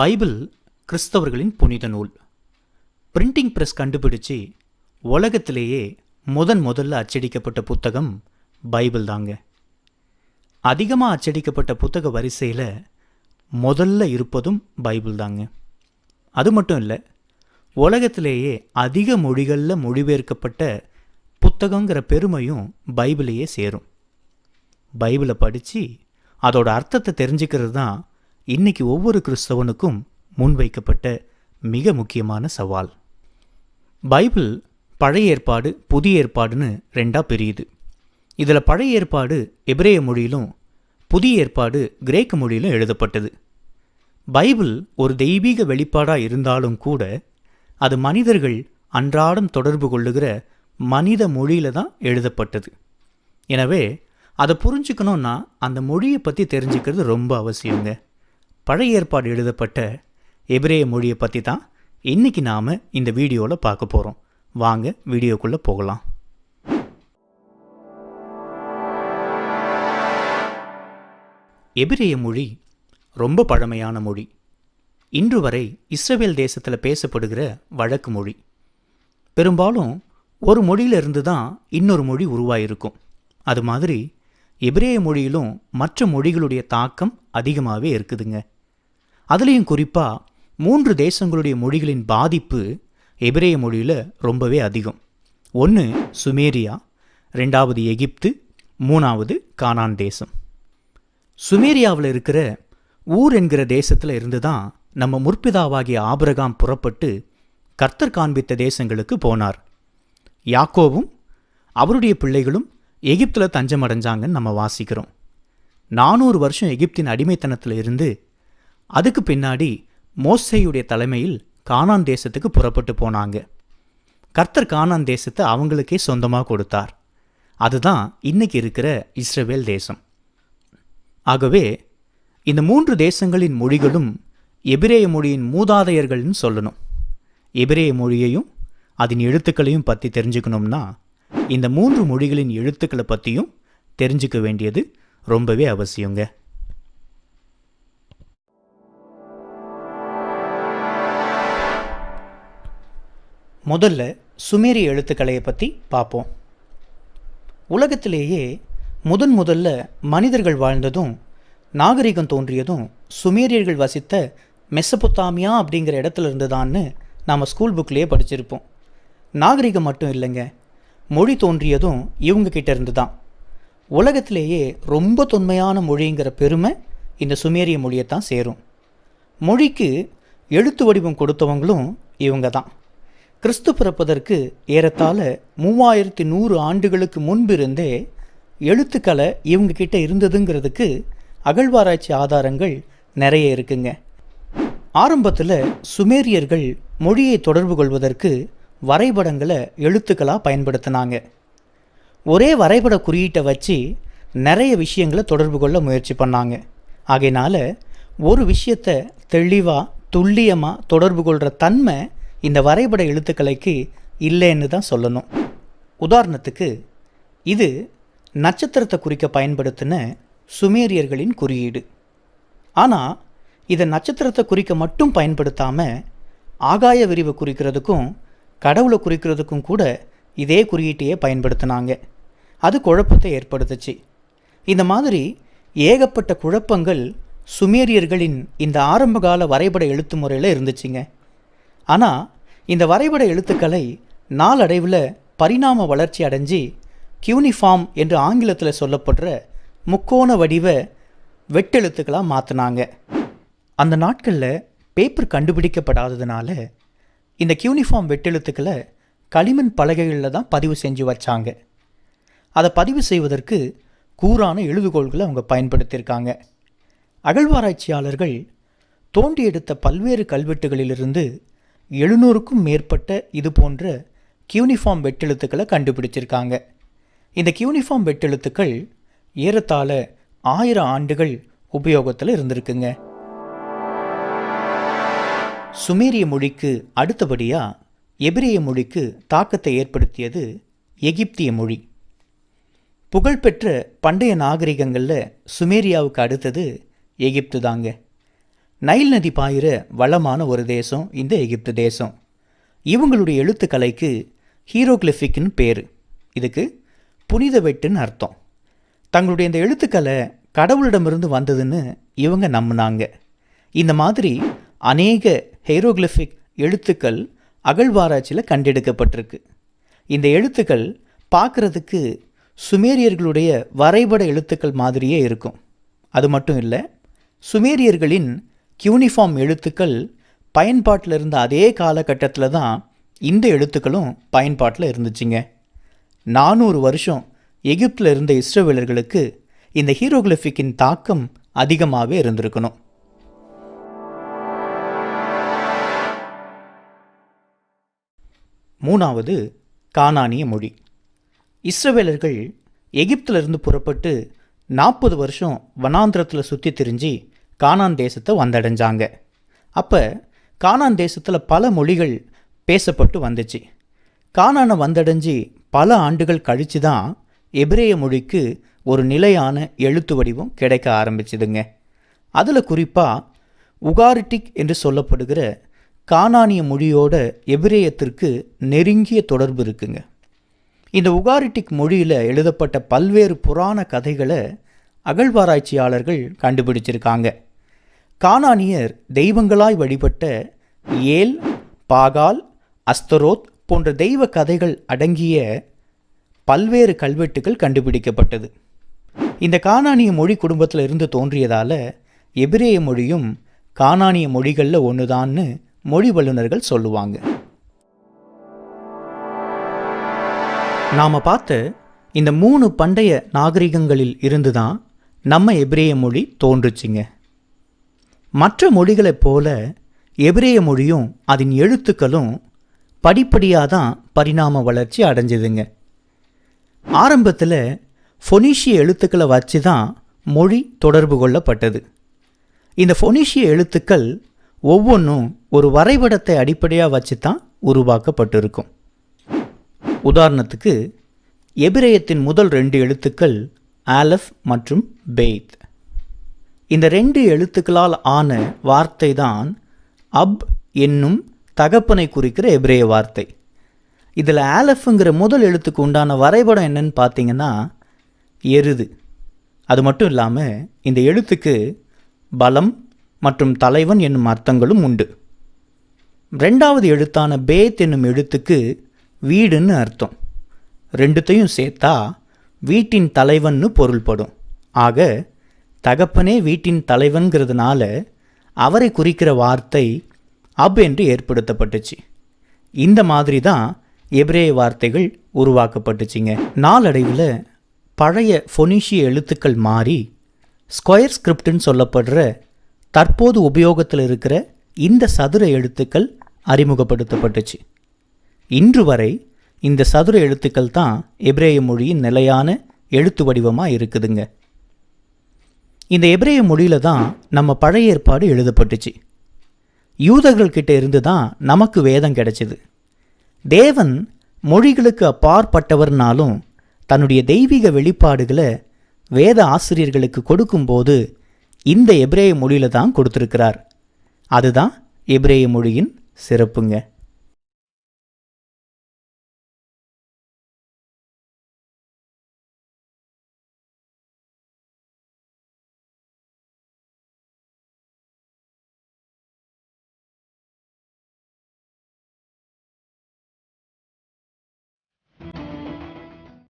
Bible கிறிஸ்தவர்களின் புனித நூல். Printing press கண்டுபிடிச்சு உலகத்திலேயே முதன் முதல்ல அச்சடிக்கப்பட்ட புத்தகம் பைபிள் தாங்க. அதிகமாக அச்சடிக்கப்பட்ட புத்தக வரிசையில் முதல்ல இருப்பதும் பைபிள் தாங்க. அது மட்டும் இல்லை உலகத்திலேயே அதிக மொழிகளில் மொழிபெயர்க்கப்பட்ட புத்தகங்கிற பெருமையும் பைபிளையே சேரும். பைபிளை படித்து அதோட அர்த்தத்தை தெரிஞ்சுக்கிறது தான் இன்னைக்கு ஒவ்வொரு கிறிஸ்தவனுக்கும் முன்வைக்கப்பட்ட மிக முக்கியமான சவால். பைபிள் பழைய ஏற்பாடு புதிய ஏற்பாடுன்னு ரெண்டாக பிரியுது. இதில் பழைய ஏற்பாடு எபிரேய மொழியிலும் புதிய ஏற்பாடு கிரேக்க மொழியிலும் எழுதப்பட்டது. பைபிள் ஒரு தெய்வீக வெளிப்பாடாக இருந்தாலும் கூட அது மனிதர்கள் அன்றாடம் தொடர்பு கொள்ளுகிற மனித மொழியில் தான் எழுதப்பட்டது. எனவே அதை புரிஞ்சுக்கணுன்னா அந்த மொழியை பற்றி தெரிஞ்சுக்கிறது ரொம்ப அவசியங்க. பழைய ஏற்பாடு எழுதப்பட்ட எபிரேய மொழியை பற்றி தான் இன்னைக்கு நாம் இந்த வீடியோவில் பார்க்க போகிறோம் வாங்க வீடியோக்குள்ளே போகலாம். எபிரேய மொழி ரொம்ப பழமையான மொழி. இன்று வரை இஸ்ரவேல் தேசத்தில் பேசப்படுகிற வழக்கு மொழி. பெரும்பாலும் ஒரு மொழியிலிருந்து தான் இன்னொரு மொழி உருவாயிருக்கும். அது மாதிரி எபிரேய மொழியிலும் மற்ற மொழிகளுடைய தாக்கம் அதிகமாகவே இருக்குதுங்க. அதுலேயும் குறிப்பாக மூன்று தேசங்களுடைய மொழிகளின் பாதிப்பு எபிரேய மொழியில் ரொம்பவே அதிகம். ஒன்று சுமேரியா ரெண்டாவது எகிப்து மூணாவது கானான் தேசம். சுமேரியாவில் இருக்கிற ஊர் என்கிற தேசத்தில் இருந்து தான் நம்ம முற்பிதாவாகிய ஆபிரகாம் புறப்பட்டு கர்த்தர் காண்பித்த தேசங்களுக்கு போனார். யாக்கோவும் அவருடைய பிள்ளைகளும் எகிப்தில் தஞ்சம் அடைஞ்சாங்கன்னு நம்ம வாசிக்கிறோம். நானூறு வருஷம் எகிப்தின் அடிமைத்தனத்தில் இருந்து அதுக்கு பின்னாடி மோசையுடைய தலைமையில் கானான் தேசத்துக்கு புறப்பட்டு போனாங்க. கர்த்தர் கானான் தேசத்தை அவங்களுக்கே சொந்தமாக கொடுத்தார். அதுதான் இன்னைக்கு இருக்கிற இஸ்ரவேல் தேசம். ஆகவே இந்த மூன்று தேசங்களின் மொழிகளும் எபிரேய மொழியின் மூதாதையர்கள்னு சொல்லணும். எபிரேய மொழியையும் அதன் எழுத்துக்களையும் பற்றி தெரிஞ்சுக்கணும்னா இந்த மூன்று மொழிகளின் எழுத்துக்களை பற்றியும் தெரிஞ்சுக்க வேண்டியது ரொம்பவே அவசியங்க. முதல்ல சுமேரிய எழுத்துக்களையை பற்றி பார்ப்போம் உலகத்திலேயே முதன் முதல்ல மனிதர்கள் வாழ்ந்ததும் நாகரிகம் தோன்றியதும் சுமேரியர்கள் வசித்த மெசபொத்தாமியா அப்படிங்கிற இடத்துல இருந்துதான்னு நாம் ஸ்கூல் புக்லேயே படிச்சிருப்போம். நாகரிகம் மட்டும் இல்லைங்க மொழி தோன்றியதும் இவங்க கிட்ட இருந்து தான் உலகத்திலேயே ரொம்ப தொன்மையான மொழிங்கிற பெருமை இந்த சுமேரிய மொழியை தான் சேரும். மொழிக்கு எழுத்து வடிவம் கொடுத்தவங்களும் இவங்க தான். கிறிஸ்து பிறப்பதற்கு ஏறத்தாழ மூவாயிரத்தி நூறு ஆண்டுகளுக்கு முன்பிருந்தே எழுத்துக்களை இவங்க கிட்ட இருந்ததுங்கிறதுக்கு அகழ்வாராய்ச்சி ஆதாரங்கள் நிறைய இருக்குங்க. ஆரம்பத்தில் சுமேரியர்கள் மொழியை தொடர்பு கொள்வதற்கு வரைபடங்களை எழுத்துக்களாக பயன்படுத்தினாங்க. ஒரே வரைபட குறியீட்டை வச்சு நிறைய விஷயங்களை தொடர்பு கொள்ள முயற்சி பண்ணாங்க. ஆகையினால ஒரு விஷயத்தை தெளிவாக துல்லியமாக தொடர்பு கொள்கிற தன்மை இந்த வரைபட எழுத்துக்கலைக்கு இல்லைன்னு தான் சொல்லணும். உதாரணத்துக்கு இது நட்சத்திரத்தை குறிக்க பயன்படுத்தின சுமேரியர்களின் குறியீடு. ஆனால் இதை நட்சத்திரத்தை குறிக்க மட்டும் பயன்படுத்தாமல் ஆகாய விரிவை குறிக்கிறதுக்கும் கடவுளை குறிக்கிறதுக்கும் கூட இதே குறியீட்டையே பயன்படுத்தினாங்க. அது குழப்பத்தை ஏற்படுத்துச்சு. இந்த மாதிரி ஏகப்பட்ட குழப்பங்கள் சுமேரியர்களின் இந்த ஆரம்பகால வரைபட எழுத்து முறையில் இருந்துச்சுங்க. ஆனால் இந்த வரைபட எழுத்துக்களை நாளடைவில் பரிணாம வளர்ச்சி அடைஞ்சு கியூனிஃபார்ம் என்று ஆங்கிலத்தில் சொல்லப்படுற முக்கோண வடிவ வெட்டெழுத்துக்களாக மாற்றினாங்க அந்த நாட்களில் பேப்பர் கண்டுபிடிக்கப்படாததுனால இந்த கியூனிஃபார்ம் வெட்டெழுத்துக்களை களிமண் பலகைகளில் தான் பதிவு செஞ்சு வச்சாங்க. அதை பதிவு செய்வதற்கு கூரான எழுதுகோள்களை அவங்க பயன்படுத்தியிருக்காங்க. அகழ்வாராய்ச்சியாளர்கள் தோண்டி எடுத்த பல்வேறு கல்வெட்டுகளிலிருந்து எழுநூறுக்கும் மேற்பட்ட இது போன்ற கியூனிஃபார்ம் வெட்டெழுத்துக்களை கண்டுபிடிச்சிருக்காங்க. இந்த கியூனிஃபார்ம் வெட்டெழுத்துக்கள் ஏறத்தாழ ஆயிரம் ஆண்டுகள் உபயோகத்தில் இருந்திருக்குங்க. சுமேரிய மொழிக்கு அடுத்தபடியாக எபிரேய மொழிக்கு தாக்கத்தை ஏற்படுத்தியது எகிப்திய மொழி. புகழ்பெற்ற பண்டைய நாகரிகங்களில் சுமேரியாவுக்கு அடுத்தது எகிப்து தாங்க. நைல் நதி பாயிற வளமான ஒரு தேசம் இந்த எகிப்து தேசம். இவங்களுடைய எழுத்துக்கலைக்கு ஹீரோகிளிஃபிக்னு பேர். இதுக்கு புனித வெட்டுன்னு அர்த்தம். தங்களுடைய இந்த எழுத்துக்களை கடவுளிடமிருந்து வந்ததுன்னு இவங்க நம்பினாங்க. இந்த மாதிரி அநேக ஹெய்ரோகிளிஃபிக் எழுத்துக்கள் அகழ்வாராய்ச்சியில் கண்டெடுக்கப்பட்டிருக்கு. இந்த எழுத்துக்கள் பார்க்குறதுக்கு சுமேரியர்களுடைய வரைபட எழுத்துக்கள் மாதிரியே இருக்கும். அது மட்டும் இல்லை சுமேரியர்களின் கியூனிஃபார்ம் எழுத்துக்கள் பயன்பாட்டில் இருந்த அதே காலகட்டத்தில் தான் இந்த எழுத்துக்களும் பயன்பாட்டில் இருந்துச்சுங்க. நானூறு வருஷம் எகிப்தில் இருந்த இஸ்ரவேலர்களுக்கு இந்த ஹீரோகிளிஃபிக்கின் தாக்கம் அதிகமாகவே இருந்திருக்கணும். மூணாவது கானானிய மொழி. இஸ்ரவேலர்கள் எகிப்திலிருந்து புறப்பட்டு நாற்பது வருஷம் வனாந்திரத்தில் சுற்றி திரிஞ்சு கானான் தேசத்தை வந்தடைஞ்சாங்க. அப்போ கானான் தேசத்தில் பல மொழிகள் பேசப்பட்டு வந்துச்சு. கானானை வந்தடைஞ்சு பல ஆண்டுகள் கழித்து தான் எபிரேய மொழிக்கு ஒரு நிலையான எழுத்து வடிவம் கிடைக்க ஆரம்பிச்சுதுங்க. அதில் குறிப்பாக உகாரிட்டிக் என்று சொல்லப்படுகிற கானானிய மொழியோட எபிரேயத்திற்கு நெருங்கிய தொடர்பு இருக்குங்க. இந்த உகாரிட்டிக் மொழியில் எழுதப்பட்ட பல்வேறு புராண கதைகளை அகழ்வாராய்ச்சியாளர்கள் கண்டுபிடிச்சிருக்காங்க. கானானியர் தெய்வங்களாய் வழிபட்ட ஏல் பாகால் அஸ்தரோத் போன்ற தெய்வ கதைகள் அடங்கிய பல்வேறு கல்வெட்டுகள் கண்டுபிடிக்கப்பட்டது. இந்த கானானிய மொழி குடும்பத்தில் இருந்து தோன்றியதால் எபிரேய மொழியும் கானானிய மொழிகளில் ஒன்றுதான்னு மொழி வல்லுநர்கள் சொல்லுவாங்க. நாம் பார்த்த இந்த மூணு பண்டைய நாகரிகங்களில் இருந்து தான் நம்ம எபிரேய மொழி தோன்றுச்சுங்க. மற்ற மொழிகளைப் போல எபிரேய மொழியும் அதன் எழுத்துக்களும் படிப்படியாக தான் பரிணாம வளர்ச்சி அடைஞ்சதுங்க. ஆரம்பத்தில் ஃபொனிஷிய எழுத்துக்களை வச்சு தான் மொழி தொடர்பு கொள்ளப்பட்டது. இந்த ஃபொனிஷிய எழுத்துக்கள் ஒவ்வொன்றும் ஒரு வரைபடத்தை அடிப்படையாக வச்சு தான் உருவாக்கப்பட்டிருக்கும். உதாரணத்துக்கு எபிரேயத்தின் முதல் ரெண்டு எழுத்துக்கள் ஆலஃப் மற்றும் பெய்த் இந்த ரெண்டு எழுத்துக்களால் ஆன வார்த்தை தான் அப் என்னும் தகப்பனை குறிக்கிற எபிரேய வார்த்தை. இதில் ஆலஃப்ங்கிற முதல் எழுத்துக்கு உண்டான வரைபடம் என்னன்னு பார்த்தீங்கன்னா எருது. அது மட்டும் இல்லாமல் இந்த எழுத்துக்கு பலம் மற்றும் தலைவன் என்னும் அர்த்தங்களும் உண்டு. ரெண்டாவது எழுத்தான பேத் என்னும் எழுத்துக்கு வீடுன்னு அர்த்தம். ரெண்டுத்தையும் சேர்த்தா வீட்டின் தலைவன்னு பொருள்படும். ஆக தகப்பனே வீட்டின் தலைவன்கிறதுனால அவரை குறிக்கிற வார்த்தை அப் என்று ஏற்படுத்தப்பட்டுச்சு. இந்த மாதிரி தான் எபிரேய வார்த்தைகள் உருவாக்கப்பட்டுச்சுங்க. நாளடைவில் பழைய ஃபொனிஷிய எழுத்துக்கள் மாறி ஸ்கொயர் ஸ்கிரிப்டுன்னு சொல்லப்படுற தற்போது உபயோகத்தில் இருக்கிற இந்த சதுர எழுத்துக்கள் அறிமுகப்படுத்தப்பட்டுச்சு. இன்று வரை இந்த சதுர எழுத்துக்கள் தான் எபிரேய மொழியின் நிலையான எழுத்து வடிவமாக இருக்குதுங்க. இந்த எபிரேய மொழியில் தான் நம்ம பழைய ஏற்பாடு எழுதப்பட்டுச்சு. யூதர்கள்கிட்ட இருந்து தான் நமக்கு வேதம் கிடைச்சிது. தேவன் மொழிகளுக்கு அப்பாற்பட்டவர்னாலும் தன்னுடைய தெய்வீக வெளிப்பாடுகளை வேத ஆசிரியர்களுக்கு கொடுக்கும்போது இந்த எபிரேய மொழியில் தான் கொடுத்துருக்கிறார். அதுதான் எபிரேய மொழியின் சிறப்புங்க.